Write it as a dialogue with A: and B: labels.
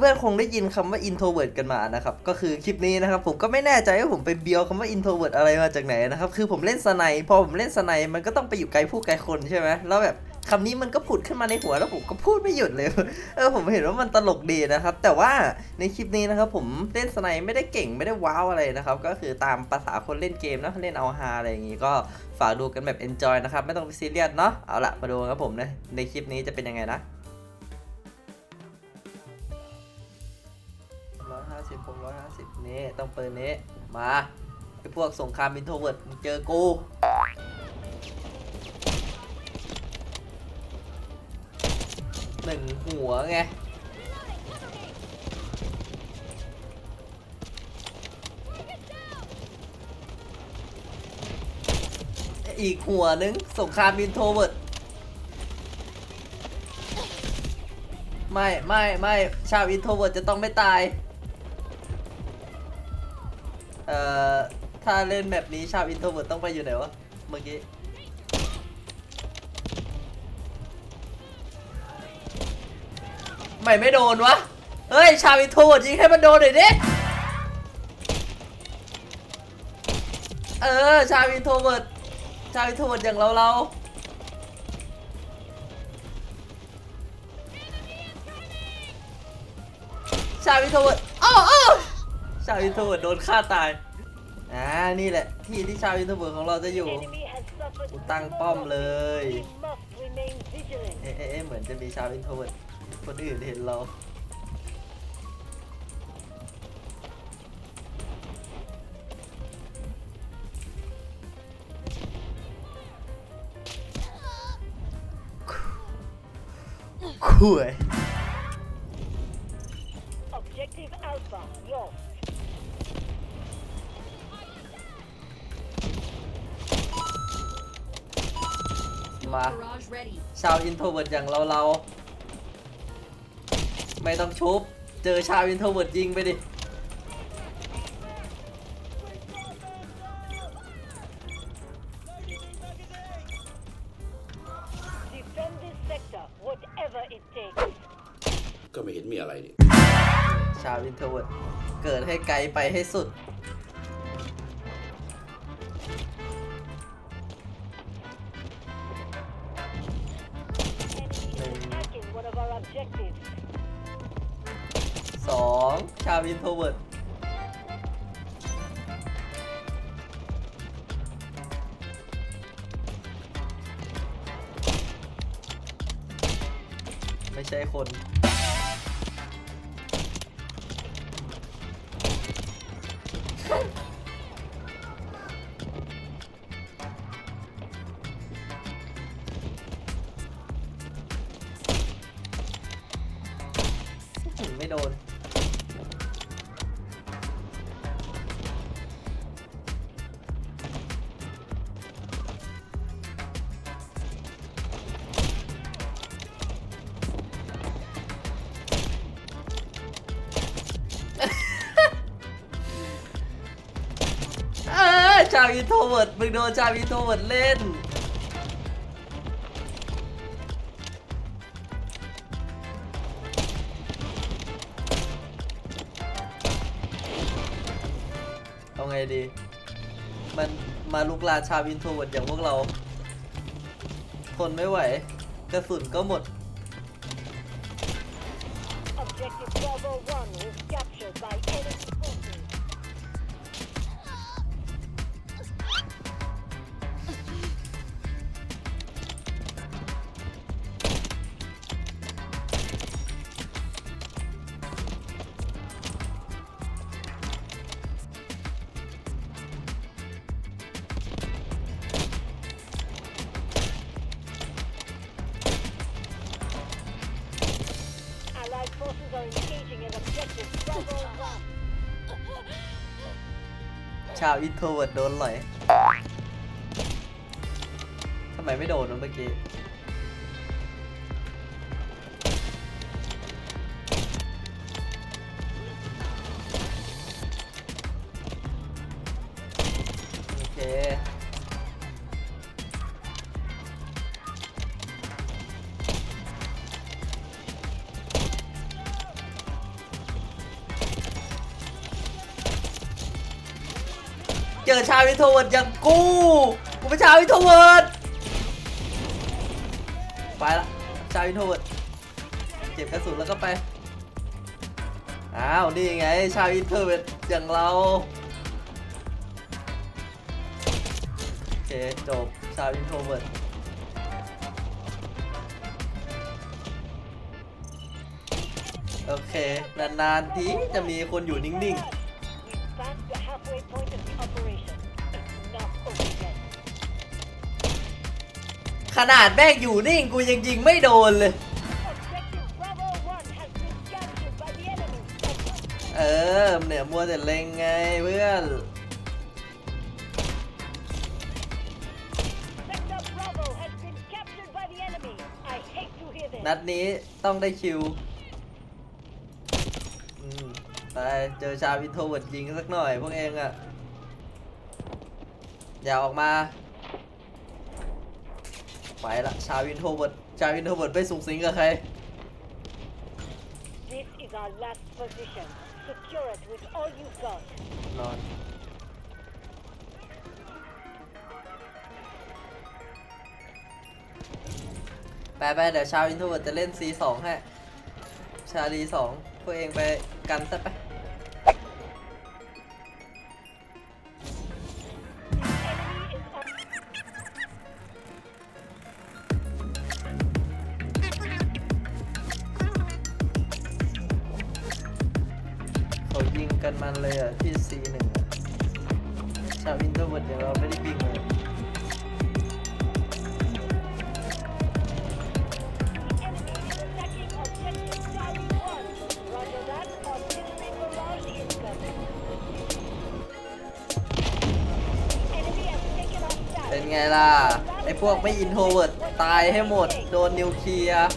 A: เพื่อนๆคงได้ยินคำว่า introvert กันมานะครับ ก็คือคลิปนี้นะครับ ผมก็ไม่แน่ใจว่าผมไปเบียวคำว่า introvert อะไรมาจากไหนนะครับ คือผมเล่นสไนพอผมเล่นสไนมันก็ต้องไปอยู่ไกลผู้ไกลคนใช่ไหมแล้วแบบคำนี้มันก็ผุดขึ้นมาในหัวแล้วผมก็พูดไม่หยุดเลย เออผมเห็นว่ามันตลกดีนะครับ แต่ว่าในคลิปนี้นะครับ ผมเล่นสไนไม่ได้เก่งไม่ได้ว้าวอะไรนะครับ ก็คือตามภาษาคนเล่นเกมนะเล่นเอาฮาอะไรอย่างงี้ก็ฝากดูกันแบบ enjoy นะครับ ไม่ต้องไปซีเรียสเนาะเอาละมาดูกันครับผมนะในคลิปนี้จะเป็นยังไงนะ สิบนี้ต้องเปิดนี้มาไอพวกสงครามอินโทรเวิร์ดมึงเจอกูหนึ่งหัวไงอีกหัวนึงสงครามอินโทรเวิร์ดไม่ ไม่ ไม่ ชาวอินโทรเวิร์ดจะต้องไม่ตาย อ่อถ้าเล่นแบบนี้ชาวอินโทรเวิร์ดต้องไปอยู่ไหนวะ เมื่อกี้ ไม่ไม่โดนวะ เฮ้ย ชาวอินโทรเวิร์ดยิงให้มันโดนหน่อยดิ เออ ชาวอินโทรเวิร์ดชาวอินโทรเวิร์ดอย่างเราเราชาวอินโทรเวิร์ดอ้อ้ชาวอินโทรเวิร์ดโดนฆ่าตาย อ่านี่แหละที่ที่ชาวอินโทรเวิร์ดของเราจะอยู่
B: กูตั้งป้อมเลย
A: เอ๊ะเอ๊ะเอ๊ะเหมือนจะมีชาวอินโทรเวิร์ดคนอื่นเห็นเราคุย
B: Objective Alpha lost.
A: มา
C: Barrage ready.
A: ชาวอินโทรเวิร์ดอย่างเราเราๆไม่ต้องชุบ เจอชาวอินโทรเวิร์ดยิงไปดิ
B: Defend this sector, whatever it takes.
D: ก็ไม่เห็นมีอะไรนี่
A: ชาวอินโทรเวิร์ดเกิดให้ไกลไปให้สุด สองชาวอินโทรเวิร์ดไม่ใช่คน ชาวอินโทรเวิร์ดมึงโดนชาวอินโทรเวิร์ดเล่น เอาไงดี มันมาลุกลาชาวอินโทรเวิร์ดอย่างพวกเราทนไม่ไหว กระสุนก็หมด
B: Objective Bravo 1
A: ชาวอินโทรเวิร์ดโดนหลอยทำไมไม่โดนเมื่อกี้ อชาวอินโทรเวิร์ดอย่างกูกูเป็นชาวอินโทรเวิร์ดไปละชาวอินโทรเวิร์ดเก็บกระสุนแล้วก็ไปอ้าวนี่ไงชาวอินโทรเวิร์ดอย่างเราโอเคจบชาวอินโทรเวิร์ดโอเค นานๆทีจะมีคนอยู่นิ่ง
B: We've
A: ขนาดแม่งอยู่นิ่งกูยังยิงไม่โดนเลย เออเนี่ยมัวแต่เล็งไงเพื่อนนัดนี้ต้องได้คิวอืมไปเจอชาวอินโทรเวิร์ดยิงสักหน่อยพวกเองอะอย่าออกมา ไปละชาวอินโทรเวิร์ดชาวอินโทรเวิร์ดไปสูงสิงกับใคร
B: This is our last position. Secure it with all you've got.
A: นอน ไปไปเดี๋ยวชาวอินโทรเวิร์ดจะเล่น C2 ให้ ชาลีสองพวกเองไปกันซะไป มันเลยอะที่ C1 อะชาวอินโดบดอย่างเราไม่ได้บินเลยเป็นไงล่ะ ไอพวกไม่อินโทรเวิร์ดตายให้หมด โดนนิวเคลียร์